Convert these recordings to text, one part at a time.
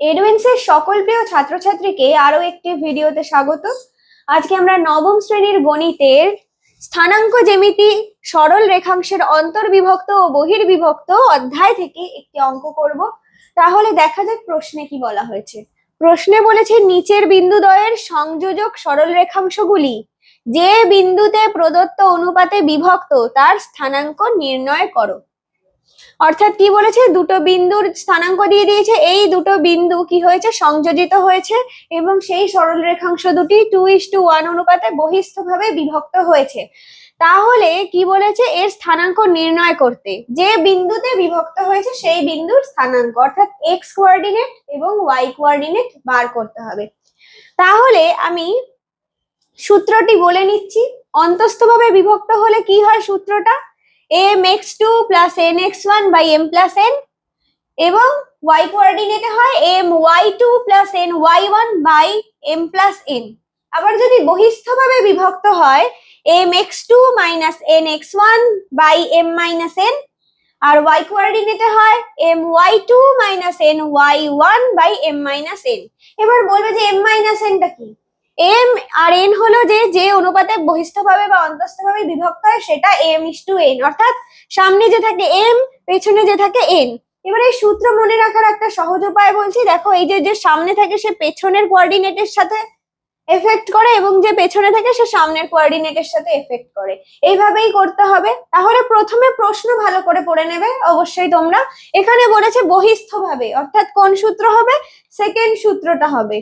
এডুইন্সের সকল প্রিয় ছাত্রছাত্রীকে আরও একটি ভিডিওতে স্বাগত। আজকে আমরা নবম শ্রেণির গণিতের স্থানাঙ্ক জ্যামিতি সরল রেখাংশের অন্তর্বিভক্ত ও বহির্বিভক্ত অধ্যায় থেকে একটি অঙ্ক করব। তাহলে দেখা যাক প্রশ্নে কি বলা হয়েছে। প্রশ্নে বলেছে, নিচের বিন্দুদ্বয়ের সংযোজক সরল রেখাংশগুলি যে বিন্দুতে প্রদত্ত অনুপাতে বিভক্ত, তার স্থানাঙ্ক নির্ণয় করো। অর্থাৎ কি বলেছে? দুটো বিন্দুর স্থানাঙ্ক দিয়ে দিয়েছে। এই দুটো বিন্দু কি হয়েছে? সংযোজিত হয়েছে এবং সেই সরল রেখাংশ দুটি টু ইস টু ওয়ান অনুপাতে বহিস্থভাবে বিভক্ত হয়েছে। তাহলে কি বলেছে? এর স্থানাঙ্ক নির্ণয় করতে। যে বিন্দুতে বিভক্ত হয়েছে সেই বিন্দুর স্থানাঙ্ক, অর্থাৎ এক্স কোয়ার্ডিনেট এবং ওয়াই কোয়ার্ডিনেট বার করতে হবে। তাহলে আমি সূত্রটি বলে নিচ্ছি। অন্তস্থভাবে বিভক্ত হলে কি হয় সূত্রটা? M X two plus N X one by M plus N এবং ওয়াই কোঅর্ডিনেটে হয় M Y two plus N Y one by M plus N আবার যদি বহিস্থভাবে বিভক্ত হয় M X two minus N X one by M minus N R Y কোঅর্ডিনেটে হয় M Y two minus N Y one by M minus N এবার বলবে যে এম মাইনাস এনটা কি? এম আর এন হলো যে যে অনুপাতে বহিস্থভাবে বা অন্তস্থভাবে বিভক্ত হয়, সেটা এম ইস টু এন অর্থাৎ সামনে যে থাকে এম পেছনে যে থাকে এন এবার এই সূত্র মনে রাখার একটা সহজ উপায় বলছি, দেখো এই যে যে সামনে থাকে সে পেছনের কোঅর্ডিনেটের সাথে এফেক্ট করে এবং যে পেছনে থাকে সে সামনের কোঅর্ডিনেটের সাথে এফেক্ট করে। এইভাবেই করতে হবে। তাহলে প্রথমে প্রশ্ন ভালো করে পড়ে নেবে, অবশ্যই তোমরা। এখানে বলেছে বহিস্থভাবে অর্থাৎ কোন সূত্র হবে? সেকেন্ড সূত্রটা হবে।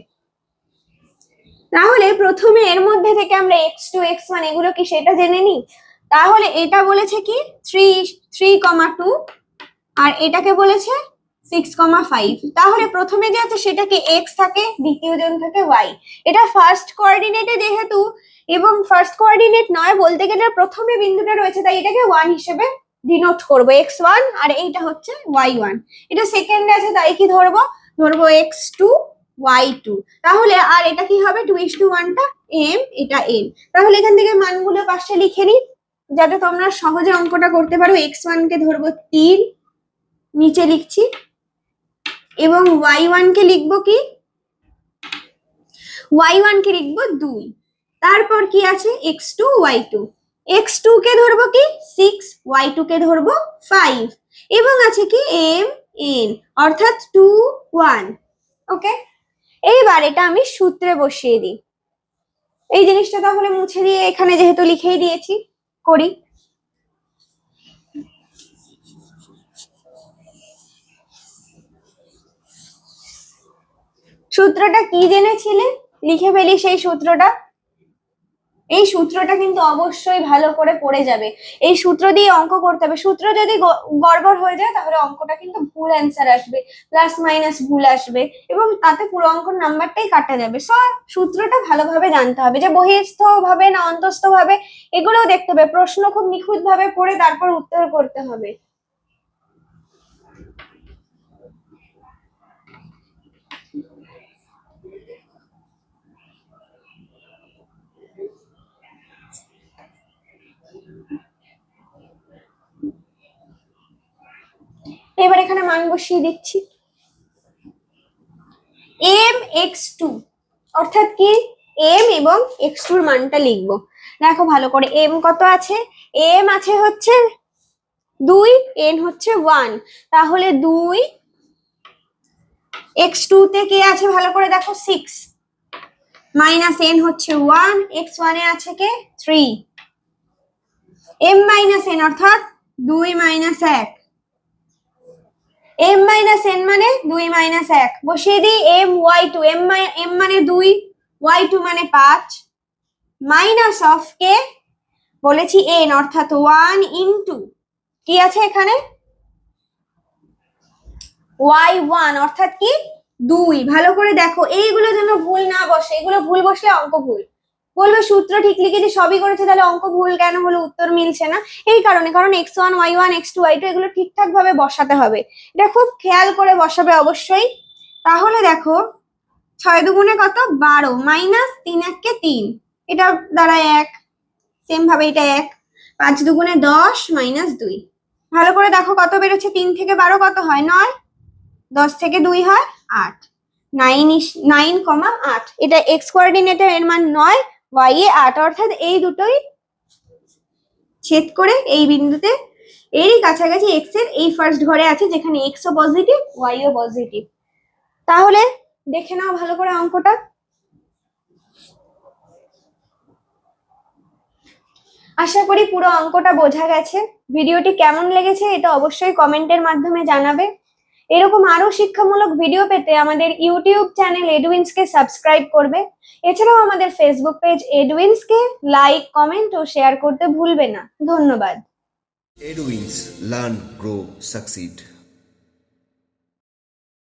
তাহলে প্রথমে এর মধ্যে থেকে আমরা এক্স টু এক্স ওয়ান এগুলো কি সেটা জেনে নিই? তাহলে এটা বলেছে কি? থ্রি থ্রি কমা টু আর এটাকে বলেছে সিক্স কমা ফাইভ তাহলে প্রথমে যে আছে সেটাকে এক্স থাকে, দ্বিতীয় জন থাকে ওয়াই এটা ফার্স্ট কোঅর্ডিনেটে যেহেতু এবং ফার্স্ট কোঅর্ডিনেট নয়, বলতে গেলে প্রথমে বিন্দুটা রয়েছে, তাই এটাকে ওয়ান হিসেবে ডিনোট করব। এক্স ওয়ান আর এইটা হচ্ছে ওয়াই ওয়ান এটা সেকেন্ডে আছে, তাই কি ধরবো? ধরবো এক্স টু ওয়াই টু তাহলে আর এটা কি হবে? টু ইস টু ওয়ানটা এম এটা এন তাহলে এখান থেকে মানগুলো পাশে লিখে নিই, যাতে তোমরা সহজে অঙ্কটা করতে পারো। এক্স ওয়ানকে ধরবো তিন, নিচে লিখছি। এবং ওয়াই ওয়ানকে লিখব কি? ওয়াই ওয়ানকে লিখব দুই। তারপর কি আছে? X two Y two X two কে ধরবো কি? সিক্স ওয়াই টু কে ধরবো ফাইভ এবং আছে কি? এম এন অর্থাৎ টু ওয়ান ওকে এইবার এটা আমি সূত্রে বসিয়ে দিই। এই জিনিসটা তাহলে মুছে দিয়ে এখানে যেহেতু লিখেই দিয়েছি, করি। সূত্রটা কি জেনেছিলে? লিখে ফেলি সেই সূত্রটা। এই সূত্রটা কিন্তু অবশ্যই ভালো করে পড়ে যাবে। এই সূত্র দিয়ে অঙ্ক করতে হবে। সূত্র যদি গড়বড় হয়ে যায়, তাহলে অঙ্কটা কিন্তু ভুল অ্যান্সার আসবে প্লাস মাইনাস ভুল আসবে এবং তাতে পুরো অঙ্কর নাম্বারটাই কাটা যাবে। সো সূত্রটা ভালোভাবে জানতে হবে যে বহিস্থ ভাবে না অন্তস্থ ভাবে এগুলোও দেখতে হবে। প্রশ্ন খুব নিখুঁত ভাবে পড়ে তারপর উত্তর করতে হবে। এখানে মান বসিয়ে দিচ্ছি। এম এক্স টু অর্থাৎ কি? এম এবং এক্স টুর মানটা লিখব। দেখো ভালো করে এম কত আছে? এম আছে হচ্ছে দুই এন হচ্ছে ওয়ান তাহলে দুই এক্স টু তে কে আছে? ভালো করে দেখো সিক্স মাইনাস এন হচ্ছে ওয়ান এক্স ওয়ানে আছে কে? থ্রি এম মাইনাস এন অর্থাৎ দুই মাইনাস এক। এম মাইনাস এন মানে দুই মাইনাস এক। বসিয়ে দিই M Y two M M মানে দুই ওয়াই টু মানে পাঁচ। মাইনাস অফ কে বলেছি এন অর্থাৎ ওয়ান ইন্টু কি আছে এখানে? ওয়াই ওয়ান অর্থাৎ কি? দুই। ভালো করে দেখো এইগুলো যেন ভুল না বসে। এগুলো ভুল বসলে অঙ্ক ভুল। বলবে, সূত্র ঠিক লিখে লিখেছি, সবই করেছে, তাহলে অঙ্ক ভুল কেন হলো, উত্তর মিলছে না? এই কারণে, কারণ X one Y one X two Y two এগুলো ঠিকঠাক ভাবে বসাতে হবে। এটা খুব খেয়াল করে বসাবে অবশ্যই। তাহলে দেখো, ছয় দুগুণে কত? বারো, মাইনাস তিন এককে তিন। এটা দ্বারা এক সেম ভাবে এটা এক। পাঁচ দুগুণে দশ, মাইনাস দুই। ভালো করে দেখো কত বেরোচ্ছে, তিন থেকে বারো কত হয়? নয়। দশ থেকে দুই হয়, আট। নাইন নাইন কমা আট। এটা এক্স কোঅর্ডিনেটে এর মান নয় ওয়াই এ আট, অর্থাৎ এই দুটোই ছেদ করে এই বিন্দুতে এরই কাছাকাছি এক্সের এই ফার্স্ট ঘরে আছে যেখানে এক্স ও পজিটিভ ওয়াই ও পজিটিভ তাহলে দেখে নাও ভালো করে অঙ্কটা। আশা করি পুরো অঙ্কটা বোঝা গেছে। ভিডিওটি কেমন লেগেছে এটা অবশ্যই কমেন্টের মাধ্যমে জানাবে। এরকম আরও শিক্ষামূলক ভিডিও পেতে আমাদের ইউটিউব চ্যানেল এডুইন্সকে সাবস্ক্রাইব করবে। এছাড়াও আমাদের ফেসবুক পেজ এডুইন্সকে লাইক কমেন্ট ও শেয়ার করতে ভুলবে না। ধন্যবাদ। Eduins learn grow Succeed.